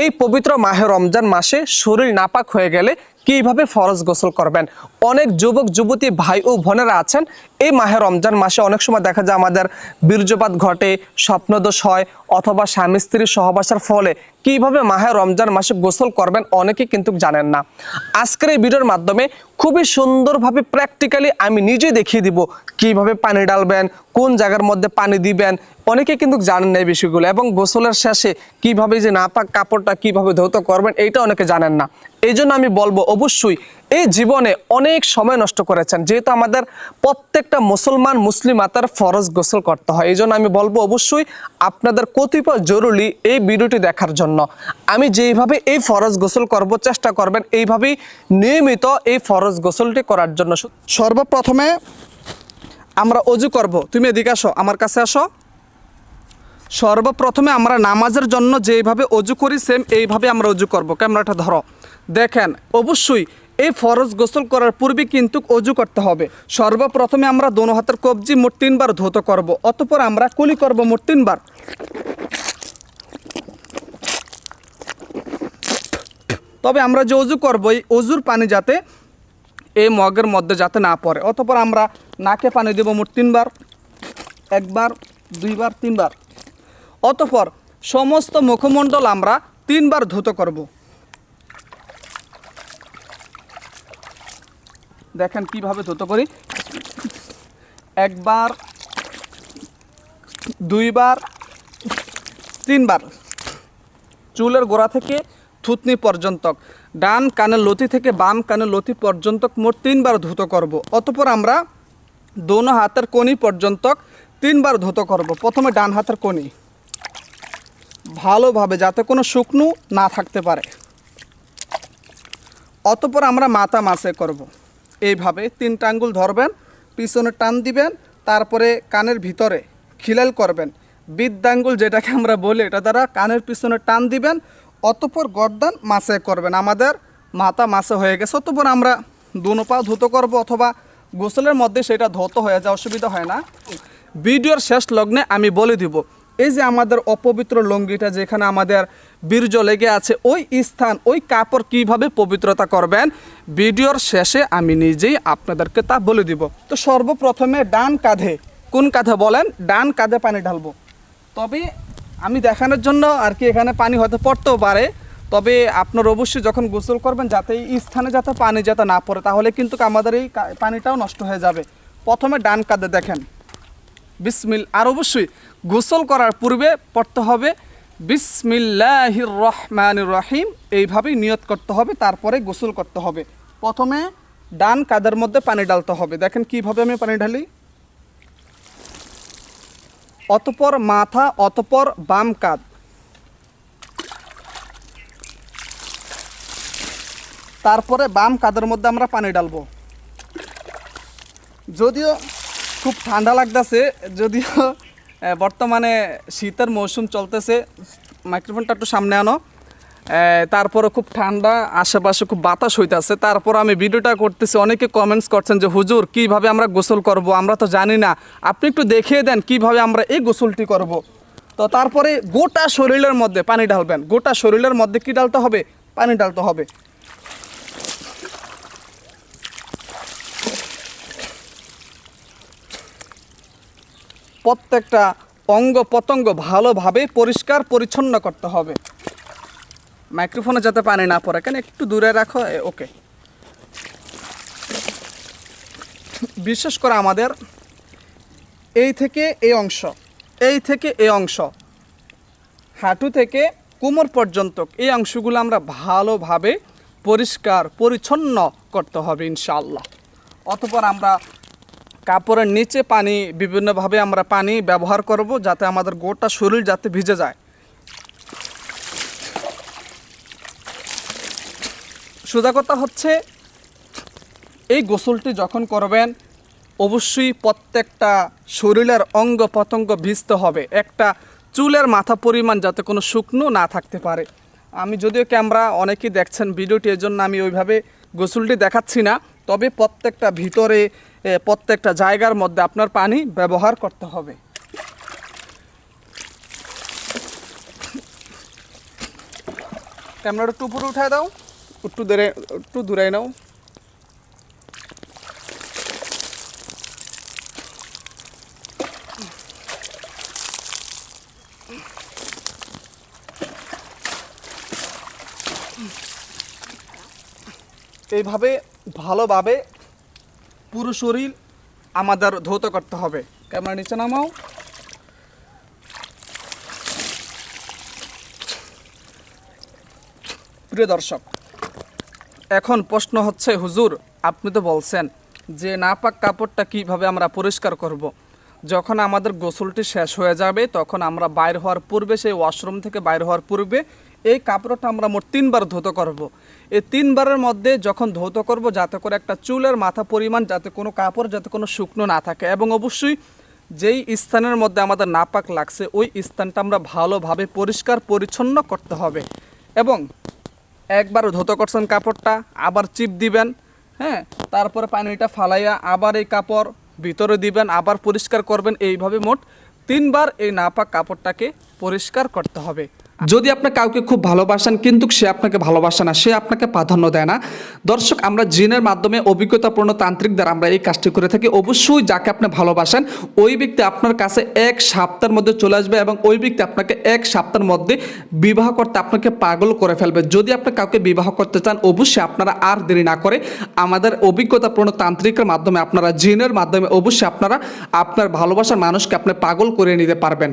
এই পবিত্র মাহে রমজান মাসে শরীর নাপাক হয়ে গেলে কীভাবে ফরজ গোসল করবেন? অনেক যুবক, যুবতী ভাই ও বোনেরা আছেন। এই মাহে রমজান মাসে অনেক সময় দেখা যায় আমাদের বীর্যপাত ঘটে, স্বপ্নদোষ হয় অথবা স্বামী স্ত্রীর সহবাসার ফলে। কীভাবে মাহে রমজান মাসে গোসল করবেন অনেকে কিন্তু জানেন না। আজকের এই ভিডিওর মাধ্যমে খুবই সুন্দরভাবে প্র্যাকটিক্যালি আমি নিজে দেখিয়ে দিব কীভাবে পানি ডালবেন কোন জায়গার মধ্যে পানি দিবেন। অনেকে কিন্তু জানেন না এই বিষয়গুলো এবং গোসলের শেষে কীভাবে যে নাপাক কাপড়টা কীভাবে ধৌত করবেন, এইটা অনেকে জানেন না। এই জন্য আমি বলব অবশ্যই এই জীবনে অনেক সময় নষ্ট করেছেন। যেহেতু আমাদের প্রত্যেকটা মুসলমান, মুসলিম আতার ফরজ গোসল করতে হয়। এই জন্য আমি বলব অবশ্যই আপনাদের কতিপয় জরুরি এই ভিডিওটি দেখার জন্য। আমি যেইভাবে এই ফরজ গোসল করব, চেষ্টা করবেন এইভাবেই নিয়মিত এই ফরজ গোসলটি করার জন্য। সর্বপ্রথমে আমরা অজু করব। তুমি এদিকে আসো, আমার কাছে আসো। সর্বপ্রথমে আমরা নামাজের জন্য যেইভাবে অজু করি, সেম এইভাবে আমরা অজু করব। ক্যামেরাটা ধরো। দেখেন, অবশ্যই এই ফরজ গোসল করার পূর্বে কিন্তু অজু করতে হবে। সর্বপ্রথমে আমরা দোনো হাতের কবজি মোট তিনবার ধৌত করব, অতপর আমরা কুলি করব মোট তিনবার। তবে আমরা যে অজু করব, এই অজুর পানি যাতে এই মগের মধ্যে যাতে না পড়ে, অতপর আমরা নাকে পানি দেব মোট তিনবার, একবার, দুইবার, তিনবার। অতপর সমস্ত মুখমণ্ডল আমরা তিনবার ধুত করব। দেখেন কীভাবে ধুতো করি। একবার, দুইবার, তিনবার। চুলের গোড়া থেকে থুতনি পর্যন্ত ডান কানের লতি থেকে বাম কানের লতি পর্যন্ত মোট তিনবার ধুত করব। অতপর আমরা দোনো হাতের কোনি পর্যন্ত তিনবার ধুত করব। প্রথমে ডান হাতের কোনি ভালোভাবে যাতে কোনো শুকনো না থাকতে পারে। অতপর আমরা মাথা মাসে করব। এইভাবে তিনটা আঙ্গুল ধরবেন, পিছনে টান দিবেন, তারপরে কানের ভিতরে খিলাল করবেন। বৃদ্ধাঙ্গুল যেটাকে আমরা বলি, এটা দ্বারা কানের পিছনে টান দিবেন, অতপর গর্দান মাসে করবেন। আমাদের মাথা মাসে হয়ে গেছে, অতপর আমরা দুনো পা ধুতো করব অথবা গোসলের মধ্যে সেটা ধৌত হয়ে যায়, অসুবিধা হয় না। ভিডিওর শেষ লগ্নে আমি বলে দিব এই যে আমাদের অপবিত্র লঙ্গিটা যেখানে আমাদের বীর্য লেগে আছে, ওই স্থান, ওই কাপড় কীভাবে পবিত্রতা করবেন, ভিডিওর শেষে আমি নিজেই আপনাদেরকে তা বলে দিব। তো সর্বপ্রথমে ডান কাঁধে, কোন কাঁধে বলেন? ডান কাঁধে পানি ঢালবো। তবে আমি দেখানোর জন্য আর কি এখানে পানি হয়তো পড়তেও পারে, তবে আপনার অবশ্যই যখন গোসল করবেন, যাতে এই স্থানে যাতে পানি যাতে না পড়ে, তাহলে কিন্তু আমাদের এই পানিটাও নষ্ট হয়ে যাবে। প্রথমে ডান কাঁধে দেখেন। বিসমিল, আর অবশ্যই গোসল করার পূর্বে পড়তে হবে বিসমিল্লাহির রহমানির রহিম এইভাবেই নিয়ত করতে হবে, তারপরে গোসল করতে হবে। প্রথমে ডান কাদের মধ্যে পানি ডালতে হবে। দেখেন কীভাবে আমি পানি ঢালি। অতপর মাথা, অতপর বাম কাঁধ। তারপরে বাম কাদের মধ্যে আমরা পানি ডালবো যদিও খুব ঠান্ডা লাগতেছে, যদিও বর্তমানে শীতের মৌসুম চলতেছে। মাইক্রোফোনটা একটু সামনে আনো। তারপরে খুব ঠান্ডা, আশেপাশে খুব বাতাস হইতাছে। তারপর আমি ভিডিওটা করতেছি, অনেকে কমেন্টস করছেন যে, হুজুর, কীভাবে আমরা গোসল করব? আমরা তো জানি না। আপনি একটু দেখিয়ে দেন, কীভাবে আমরা এই গোসলটি করব? তো তারপরে গোটা শরীরের মধ্যে পানি ঢালবেন। গোটা শরীরের মধ্যে কি ডালতে হবে? পানি ডালতে হবে। প্রত্যেকটা অঙ্গ প্রত্যঙ্গ ভালোভাবে পরিষ্কার, পরিচ্ছন্ন করতে হবে। মাইক্রোফোনে যাতে পানি না পড়ে কেন? একটু দূরে রাখো ওকে। বিশেষ করে আমাদের এই থেকে এই অংশ, এই থেকে এই অংশ, হাঁটু থেকে কোমর পর্যন্ত, এই অংশগুলো আমরা ভালোভাবে পরিষ্কার, পরিচ্ছন্ন করতে হবে ইনশাআল্লাহ। অতপর আমরা কাপড়ের নিচে পানি, বিভিন্নভাবে আমরা পানি ব্যবহার করব যাতে আমাদের গোটা শরীর যাতে ভিজে যায়। সোজা কথা হচ্ছে, এই গোসলটি যখন করবেন, অবশ্যই প্রত্যেকটা শরীরের অঙ্গ প্রত্যঙ্গ ভিজতে হবে। একটা চুলের মাথা পরিমাণ যাতে কোনো শুকনো না থাকতে পারে। আমি যদিও ক্যামেরা, অনেকেই দেখছেন ভিডিওটি এর জন্য আমি ওইভাবে গোসলটি দেখাচ্ছি না। তবে প্রত্যেকটা ভিতরে প্রত্যেকটা জায়গার মধ্যে আপনার পানি ব্যবহার করতে হবে। ক্যামেরাটা একটু উপরে উঠায় দাও, একটু দূরে একটু দূরে নাও। এইভাবে ভালোভাবে পুরো শরীর আমাদের ধৌত করতে হবে ক্যামেরা নিচে নামাও প্রিয় দর্শক, এখন প্রশ্ন হচ্ছে, হুজুর, আপনি তো বলছেন যে নাপাক কাপড়টা কীভাবে আমরা পরিষ্কার করব। যখন আমাদের গোসলটি শেষ হয়ে যাবে, তখন আমরা বাইর হওয়ার পূর্বে, সেই ওয়াশরুম থেকে বাইর হওয়ার পূর্বে এই কাপড়টা আমরা মোট তিনবার ধৌত করব। এই তিনবারের মধ্যে যখন ধৌত করব, যাতে করে একটা চুলের মাথা পরিমাণ, যাতে কোনো কাপড়, যাতে কোনো শুকনো না থাকে। এবং অবশ্যই যেই স্থানের মধ্যে আমাদের নাপাক লাগছে, ওই স্থানটা আমরা ভালোভাবে পরিষ্কার, পরিচ্ছন্ন করতে হবে। এবং একবার ধুতো করছেন কাপড়টা, আবার চিপ দিবেন হ্যাঁ? তারপরে পানিটা ফালাইয়া আবার এই কাপড় ভিতরে দিবেন, আবার পরিষ্কার করবেন। এইভাবে মোট তিনবার এই নাপাক কাপড়টাকে পরিষ্কার করতে হবে। যদি আপনি কাউকে খুব ভালোবাসেন, কিন্তু সে আপনাকে ভালোবাসে না, সে আপনাকে প্রাধান্য দেয় না। দর্শক, আমরা জিনের মাধ্যমে অভিজ্ঞতাপূর্ণ তান্ত্রিক দ্বারা আমরা এই কাজটি করে থাকি। অবশ্যই যাকে আপনি ভালোবাসেন, ওই ব্যক্তি আপনার কাছে এক সপ্তাহের মধ্যে চলে আসবে এবং ওই ব্যক্তি আপনাকে এক সপ্তাহের মধ্যে বিবাহ করতে আপনাকে পাগল করে ফেলবে। যদি আপনি কাউকে বিবাহ করতে চান, অবশ্যই আপনারা আর দেরি না করে আমাদের অভিজ্ঞতাপূর্ণ তান্ত্রিকের মাধ্যমে, আপনারা জিনের মাধ্যমে অবশ্যই আপনারা আপনার ভালোবাসার মানুষকে আপনি পাগল করে নিতে পারবেন।